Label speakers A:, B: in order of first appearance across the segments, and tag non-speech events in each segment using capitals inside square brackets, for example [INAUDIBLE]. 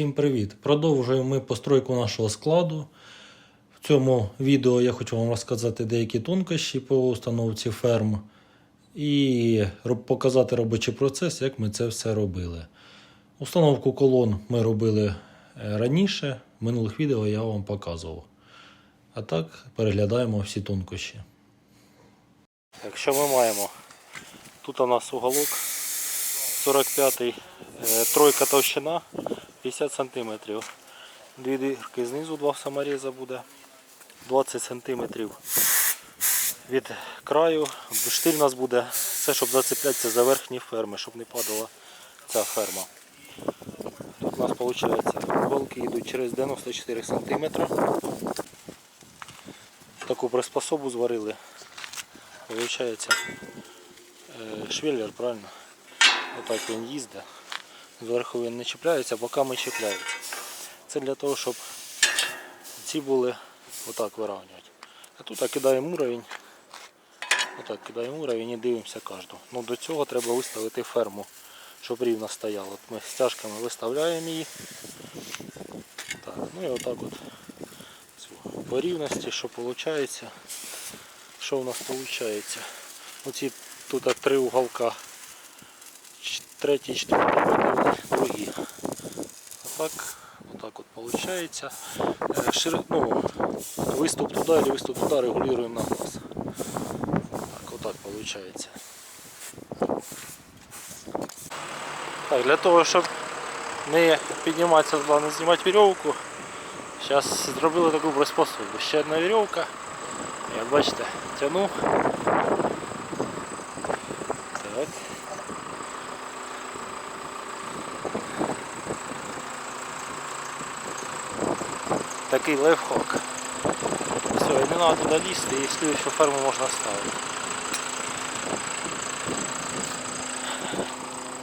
A: Всім привіт! Продовжуємо ми постройку нашого складу. В цьому відео я хочу вам розказати деякі тонкощі по установці ферм і показати робочий процес, як ми це все робили. Установку колон ми робили е, раніше, в минулих відео я вам показував. А так переглядаємо всі тонкощі. Так, що ми маємо? Тут у нас уголок 45-й, е, тройка товщина 50 см. Дві дірки знизу, два саморіза буде 20 см. Від краю штиль у нас буде все, щоб зацеплятися за верхні ферми, щоб не падала ця ферма. Тут у нас виходить голки йдуть через 94 см. Таку приспособу зварили. Получається е, швеллер, правильно? Отак він їздить. Зверху він не чіпляється, боками чіпляється. Це для того, щоб ці були отак вирівнювати. А тут кидаємо уровень. Отак кидаємо уровень і дивимося кожну. Ну до цього треба виставити ферму, щоб рівно стояло. От ми стяжками виставляємо її. Так, ну і отак от по рівності, що виходить. Що у нас виходить? Оці тут три уголка третій, четвертий, другі. Отак, отак от виходить. Шир... Ну, виступ туди або виступ туди регулюємо на глаз. Так, отак виходить. Так, для того, щоб не підніматися туди, не знімати вірьовку, зараз зробили таку приспособу. Ще одна вірьовка. Як бачите, тяну. Такий лайфхак. Все, не треба туди лізти і слідчу ферму можна ставити.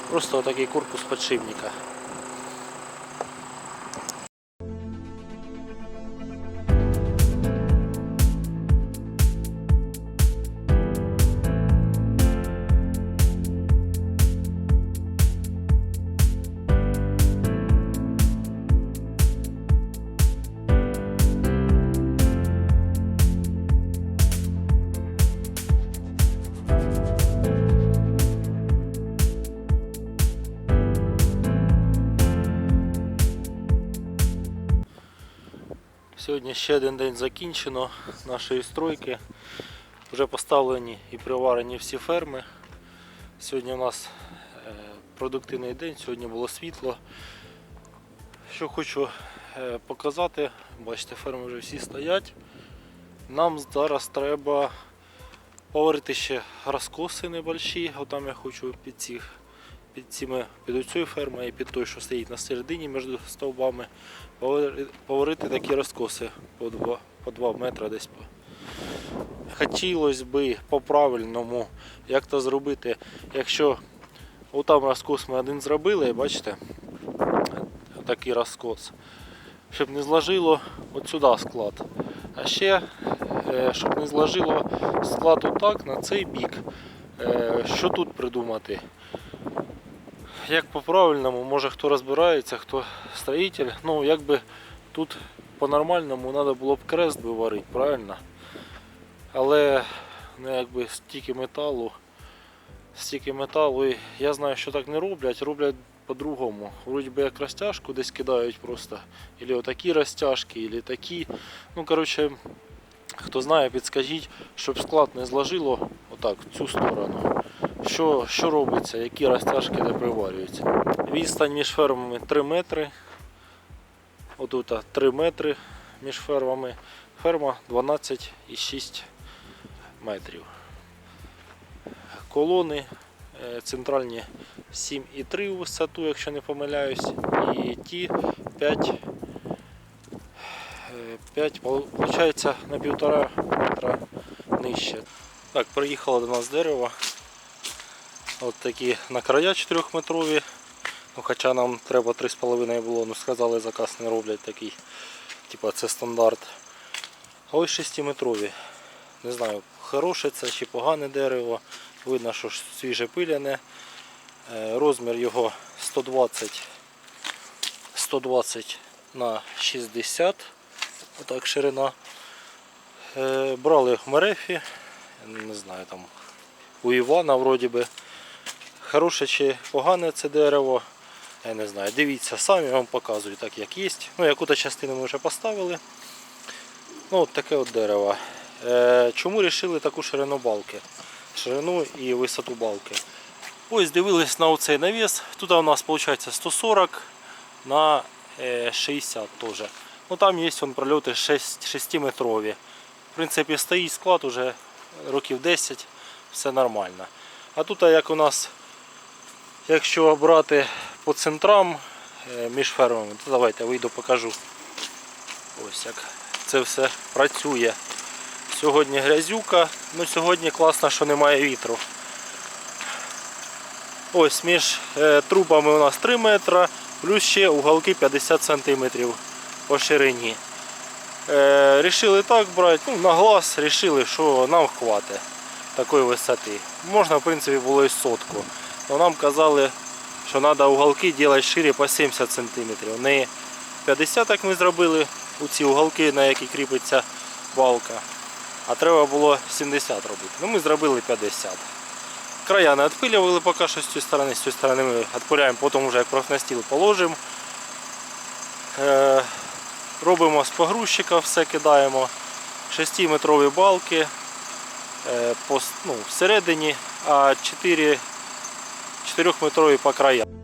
A: Просто отакий корпус подшипника. Ще один день закінчено нашої стройки. Вже поставлені і приварені всі ферми. Сьогодні у нас е, продуктивний день, сьогодні було світло. Що хочу е, показати, бачите, ферми вже всі стоять. Нам зараз треба поварити ще розкоси небольші. Отам я хочу під цих під цими під цією фермою і під той, що стоїть на середині між стовбами, поварити такі розкоси по 2, по 2 метри десь. Хотілося би по-правильному, як то зробити, якщо отам розкос ми один зробили, бачите, такий розкос, щоб не зложило от сюди склад. А ще, е, щоб не зложило склад отак на цей бік. Е, Що тут придумати? Як по-правильному, може хто розбирається, хто строїтель. Ну, якби тут по-нормальному треба було б крест би варити, правильно? Але ну, якби стільки металу, стільки металу, і я знаю, що так не роблять, роблять по-другому. Вроді би як розтяжку десь кидають просто. Ілі отакі розтяжки, ілі такі. Ну, коротше, хто знає, підскажіть, щоб склад не зложило отак, в цю сторону що, що робиться, які розтяжки де приварюються. Відстань між фермами 3 метри. Отут 3 метри між фермами. Ферма 12,6 метрів. Колони е, центральні 7,3 у висоту, якщо не помиляюсь, і ті 5, 5 виходить на півтора метра нижче. Так, приїхало до нас дерево. От такі на края 4-метрові. Ну, хоча нам треба 3,5 було, ну сказали заказ не роблять такий. Типа це стандарт. А ось 6-метрові. Не знаю, хороше це чи погане дерево. Видно, що свіже пиляне. Е, Розмір його 120 120 на 60. Отак ширина. Е, брали в Мерефі, не знаю там у Івана вроді би. Хороше чи погане це дерево. Я не знаю. Дивіться самі, я вам показую так, як є. Ну, яку-то частину ми вже поставили. Ну, от таке от дерево. Е, чому вирішили таку ширину балки? Ширину і висоту балки. Ось дивились на оцей навіс. Тут у нас виходить 140 на е, 60 теж. Ну там є вон прольоти 6, метрові. В принципі, стоїть склад уже років 10, все нормально. А тут, як у нас, якщо брати по центрам е, між фермами, то давайте вийду покажу. Ось як це все працює. Сьогодні грязюка, ну сьогодні класно, що немає вітру. Ось між е, трубами у нас 3 метри, плюс ще уголки 50 см по ширині. Е, рішили так брати, ну, на глаз рішили, що нам хватить такої висоти. Можна, в принципі, було і сотку. Но нам казали, що треба уголки робити шире по 70 см. Не 50, як ми зробили, у ці уголки, на які кріпиться балка. А треба було 70 робити. Ну ми зробили 50. Края не відпилювали поки що з цієї сторони, з цієї сторони ми відпиляємо, потім вже як профнастіл положимо. Е, робимо з погрузчика, все кидаємо. 6-метрові балки е, ну, всередині, а 4 4-метрові по краям.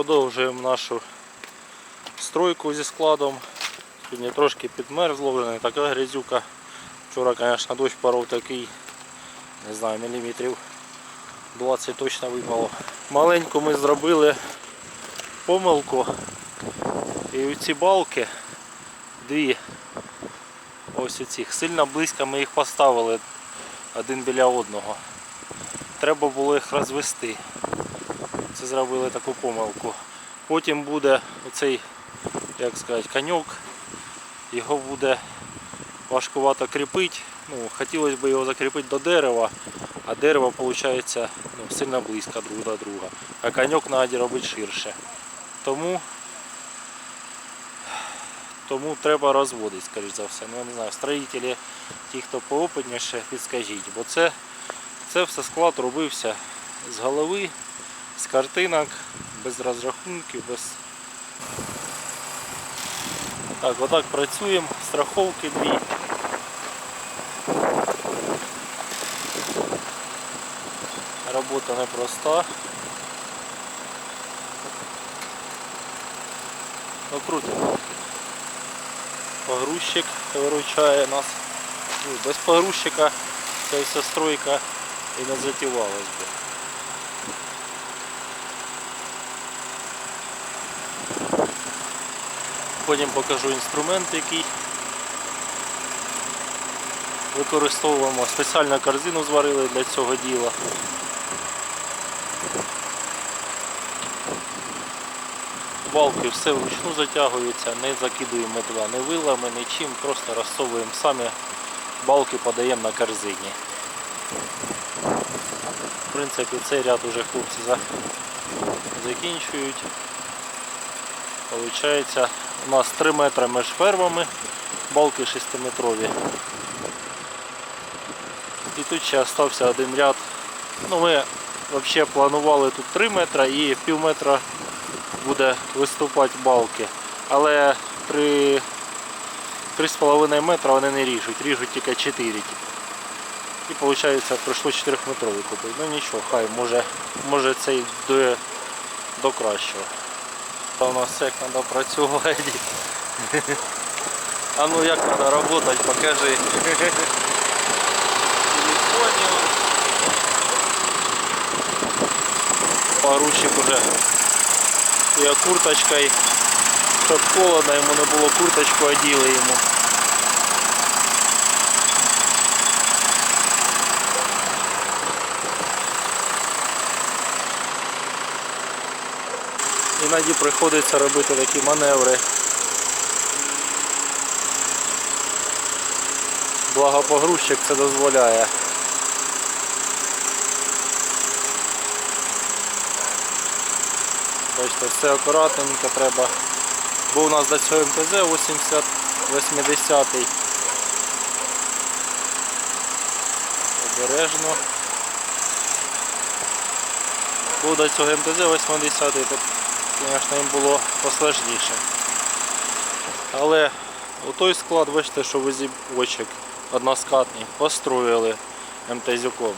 A: Продовжуємо нашу стройку зі складом. Сьогодні трошки підмерзло, вже не така грязюка. Вчора, звісно, дощ паров такий, не знаю, міліметрів 20 точно випало. Маленьку ми зробили помилку. І ці балки, дві, ось цих, сильно близько ми їх поставили один біля одного. Треба було їх розвести. Це зробили таку помилку. Потім буде оцей, як сказати, коньок. Його буде важкувато кріпити. Ну, хотілося б його закріпити до дерева, а дерево виходить ну, сильно близько друг до друга. А коньок треба робити ширше. Тому, тому треба розводити, скоріш за все. Ну, я не знаю, строїтелі, ті, хто поопитніше, підскажіть. Бо це, це все склад робився з голови з картинок, без розрахунків, без. Так, отак працюємо, страховки дві. Робота непроста. Ну крутимо. Погрузчик виручає нас. Ну, Без погрузчика ця вся стройка і не затівалась би. Потім покажу інструмент, який використовуємо. Спеціальну корзину зварили для цього діла. Балки все вручну затягуються, не закидуємо туди ні вилами, нічим, просто розсовуємо самі, балки подаємо на корзині. В принципі, цей ряд уже хлопці закінчують. Получається, у нас 3 метри між фермами, балки 6-метрові. І тут ще залишився один ряд. Ну, ми взагалі планували тут 3 метри і пів метра буде виступати балки. Але 3,5 метра вони не ріжуть, ріжуть тільки 4. типу. І виходить, прийшло 4 метровий купити. Ну нічого, хай може, може це й до, до кращого. Та у нас як треба працювати. А ну як треба працювати, покажи. Поручик уже я курточкою, щоб холодно, йому не було курточку оділи йому. Іноді приходиться робити такі маневри. Благо погрузчик це дозволяє. Бачите, все акуратненько треба. Бо у нас до цього МТЗ 80 80 -й. Обережно. Був до цього МТЗ 80 то, звісно, їм було посложніше. Але у той склад, бачите, що визібочок односкатний построїли МТЗюком.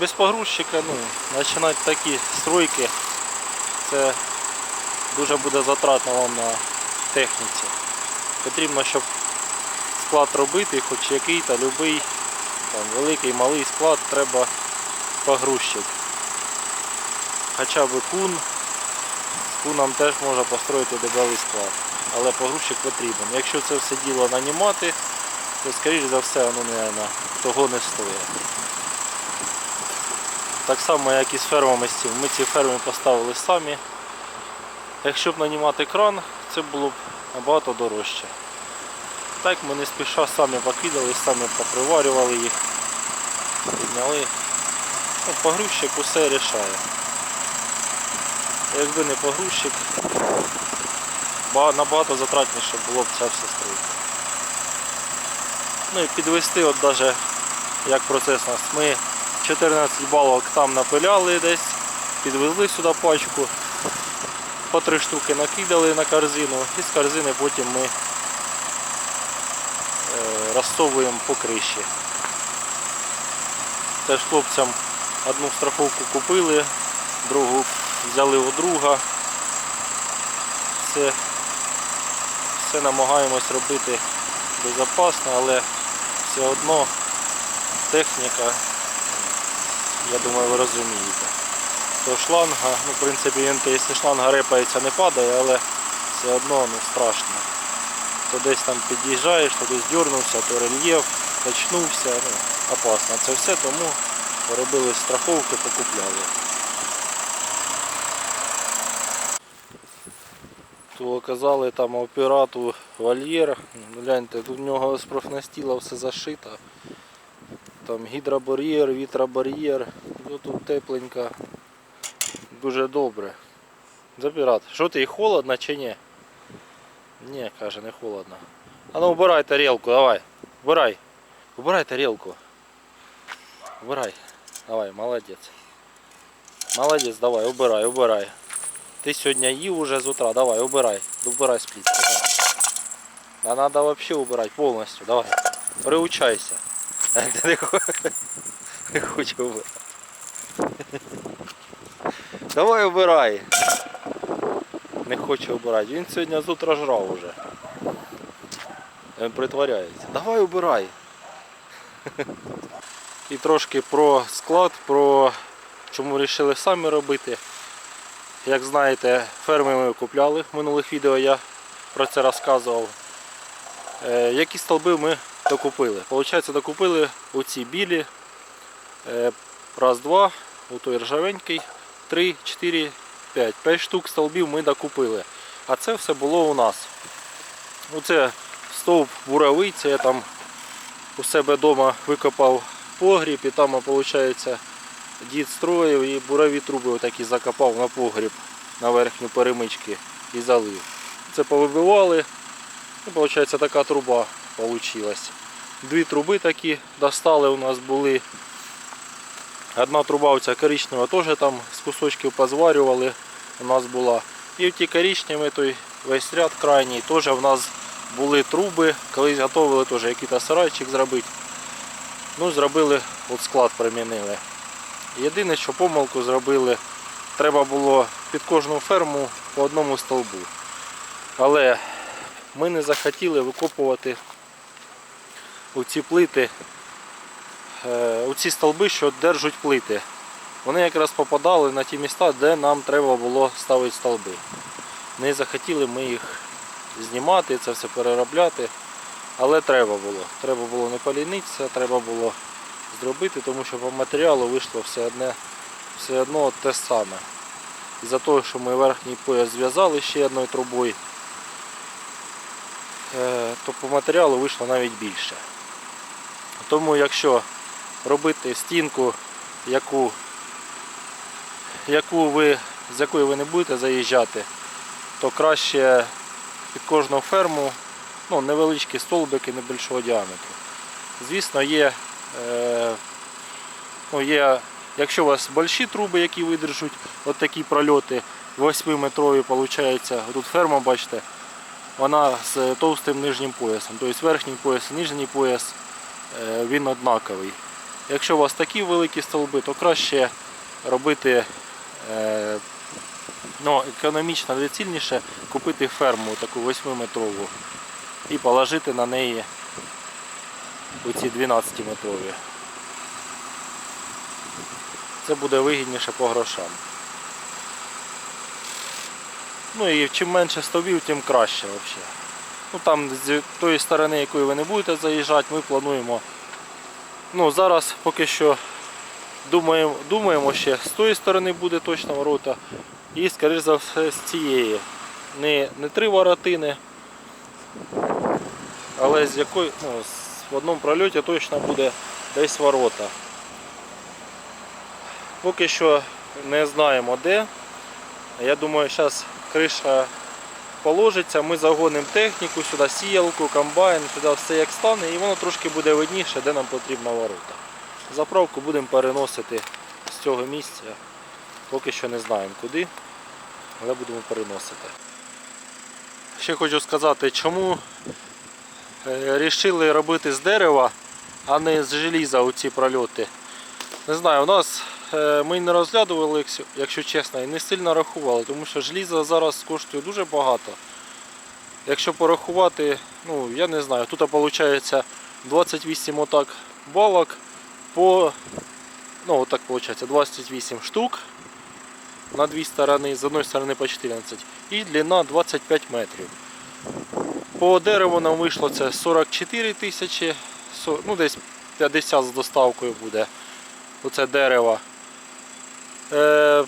A: Без погрузчика, ну, починати такі стройки, це дуже буде затратно вам на техніці. Потрібно, щоб склад робити, хоч який та любий, там, великий, малий склад, треба погрузчик. Хоча б кун, з куном теж можна построїти дебелий склад. Але погрузчик потрібен. Якщо це все діло нанімати, то скоріш за все воно не, того не стоїть. Так само, як і з фермами стів. Ми ці ферми поставили самі. Якщо б нанімати кран, це було б набагато дорожче. Так ми не спіша самі покидали, самі поприварювали їх, підняли. Ну, погрузчик усе рішає. Якби не погрузчик, ба- набагато затратніше було б ця вся стройка. Ну і підвести, от даже як процес у нас. Ми 14 балок там напиляли десь, підвезли сюди пачку, по три штуки накидали на корзину і з корзини потім ми е, розсовуємо по криші. Теж хлопцям одну страховку купили, другу взяли у друга. Все, все намагаємось робити безпечно, але все одно техніка, я думаю, ви розумієте. То шланга, ну в принципі він, якщо шланга репається, не падає, але все одно ну, страшно. То десь там під'їжджаєш, то десь дернувся, то рельєф, качнувся, ну, опасно. Це все тому робили страховки, покупляли. То казали там операту вольєр. Гляньте, тут в нього з профнастіла все зашито. Там гідробар'єр, вітробар'єр. Ну, тут тепленько. Дуже добре. Запірат. Що ти, холодно чи ні? Ні, каже, не холодно. А ну убирай тарелку, давай. Убирай. Убирай тарелку. Убирай. Давай, молодець. Молодець, давай, убирай, убирай. Ти сьогодні їв уже з утра, давай, убирай. Убирай з плітки. А надо вообще убирать повністю, давай. Приучайся. Ти не не хоче убирати. Давай убирай. Не хоче убирати. Він сьогодні з утра жрав уже. Він притворяється. Давай убирай. [LAUGHS] І трошки про склад, про чому вирішили самі робити. Як знаєте, ферми ми купляли в минулих відео, я про це розказував. Е, які столби ми докупили? Получається, докупили оці білі. Е, раз, два, у той ржавенький, три, чотири, п'ять. П'ять штук столбів ми докупили. А це все було у нас. Оце стовп буровий, це я там у себе вдома викопав погріб і там, виходить, дід строїв і бурові труби отакі закопав на погріб на верхню перемички і залив. Це повибивали. І виходить така труба вийшла. Дві труби такі достали у нас були. Одна труба оця коричнева теж там з кусочків позварювали у нас була. І ті коричневі той весь ряд крайній теж в нас були труби. Колись готували теж якийсь сарайчик зробити. Ну, зробили, от склад примінили. Єдине, що помилку зробили, треба було під кожну ферму по одному столбу. Але ми не захотіли викопувати у ці плити, е, у ці столби, що держать плити. Вони якраз попадали на ті міста, де нам треба було ставити столби. Не захотіли ми їх знімати, це все переробляти. Але треба було. Треба було не полінитися, треба було зробити, тому що по матеріалу вийшло все одне, все одно те саме. Із-за того, що ми верхній пояс зв'язали ще одною трубою, е, то по матеріалу вийшло навіть більше. Тому якщо робити стінку, яку, яку ви, з якої ви не будете заїжджати, то краще під кожну ферму ну, невеличкі столбики небольшого діаметру. Звісно, є, ну, є, якщо у вас больші труби, які видержуть, от такі прольоти 8-метрові, виходить, тут ферма, бачите, вона з товстим нижнім поясом. Тобто верхній пояс і нижній пояс е, він однаковий. Якщо у вас такі великі столби, то краще робити е, ну, економічно доцільніше купити ферму таку 8-метрову і положити на неї оці 12-метрові. Це буде вигідніше по грошам. Ну і чим менше стовбів, тим краще взагалі. Ну там з тої сторони, якої ви не будете заїжджати, ми плануємо. Ну зараз поки що думаємо, думаємо ще з тої сторони буде точно ворота. І скоріш за все з цієї. Не, не три воротини, але з якої, ну, з- в одному прольоті точно буде десь ворота. Поки що не знаємо де. Я думаю, зараз криша положиться, ми загонимо техніку сюди, сіялку, комбайн, сюди все як стане, і воно трошки буде видніше, де нам потрібна ворота. Заправку будемо переносити з цього місця. Поки що не знаємо куди, але будемо переносити. Ще хочу сказати, чому вирішили робити з дерева, а не з желіза оці прольоти. Не знаю, у нас е, ми не розглядували, якщо- чесно, і не сильно рахували, тому що желізо зараз коштує дуже багато. Якщо порахувати, ну я не знаю, тут виходить 28 отак балок по ну отак виходить 28 штук на дві сторони, з одної сторони по 14 і длина 25 метрів. По дереву нам вийшло це 44 тисячі, ну десь 50 з доставкою буде. Оце дерево. Е,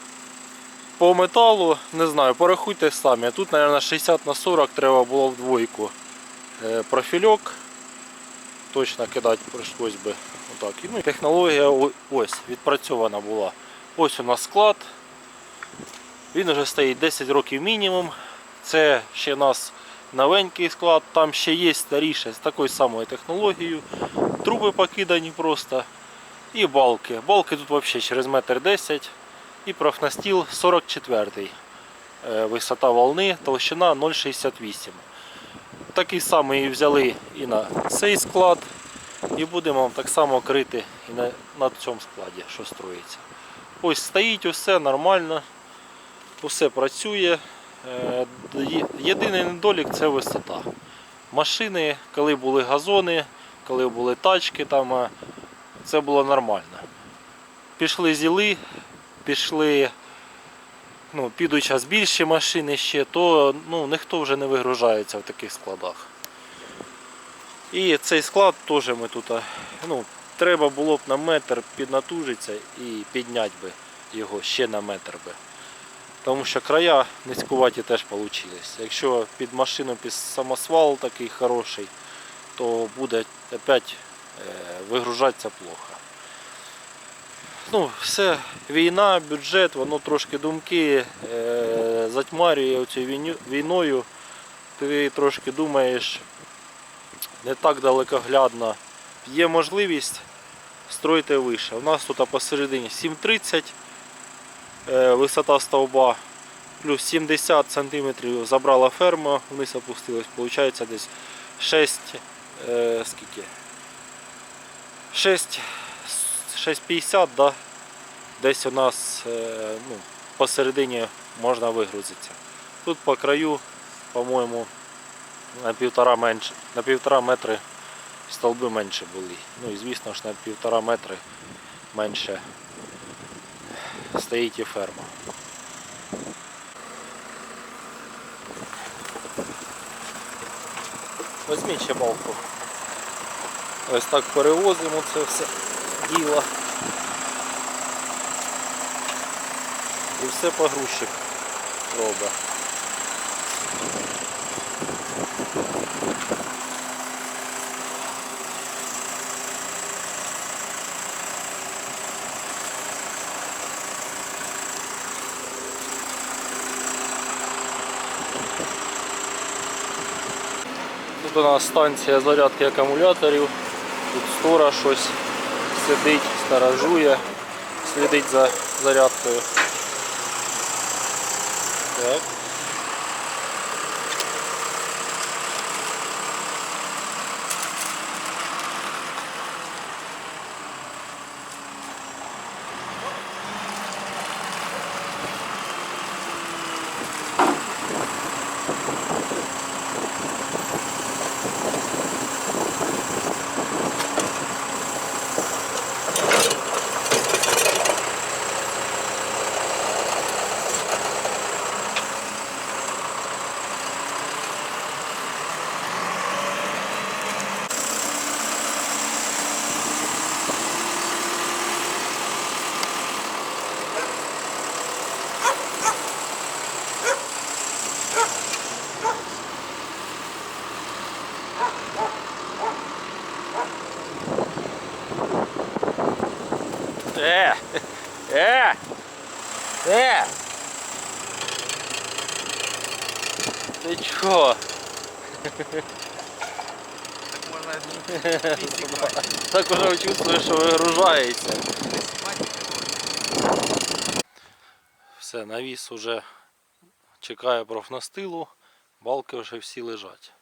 A: по металу, не знаю, порахуйте самі. Тут, мабуть, 60 на 40 треба було в двойку. Е, профільок. Точно кидати прийшлось би. Отак. Ну, технологія ось відпрацьована була. Ось у нас склад. Він вже стоїть 10 років мінімум. Це ще нас новенький склад, там ще є старіше з такою самою технологією. Труби покидані просто. І балки. Балки тут взагалі через метр 10 і профнастіл 44 Е, Висота волни, толщина 0,68. Такий самий взяли і на цей склад. І будемо так само крити і на, на цьому складі, що строїться. Ось стоїть усе нормально, усе працює. Е, Єдиний недолік це висота. Машини, коли були газони, коли були тачки, там е, це було нормально. Пішли зіли, пішли, ну, підуть зараз більші машини ще, то ну, ніхто вже не вигружається в таких складах. І цей склад теж ми тут, ну, треба було б на метр піднатужитися і підняти би його ще на метр би. Тому що края низькуваті теж вийшли. Якщо під машину під самосвал такий хороший, то буде опять е, вигружатися плохо. Ну, все, війна, бюджет, воно трошки думки е, затьмарює цією війною. Ти трошки думаєш не так далекоглядно. Є можливість строїти вище. У нас тут посередині 7,30 е, висота стовба, плюс 70 см забрала ферма, вниз опустилась, виходить десь 6, е, скільки? 6, 6,50, да? десь у нас е, ну, посередині можна вигрузитися. Тут по краю, по-моєму, на півтора менше, на півтора метри столби менше були. Ну і звісно ж на півтора метри менше стоїть і ферма. Візьміть ще балку. Ось так перевозимо це все діло. І все погрузчик робить. Нас станція зарядки акумуляторів. Тут стора щось сидить, сторожує, слідить за зарядкою. Так. Е! Е! Е! Ти чого?
B: Так можно физика. [LAUGHS]
A: Так уже чувствую, що вигружається. Все, навіс уже чекає профнастилу, балки вже всі лежать.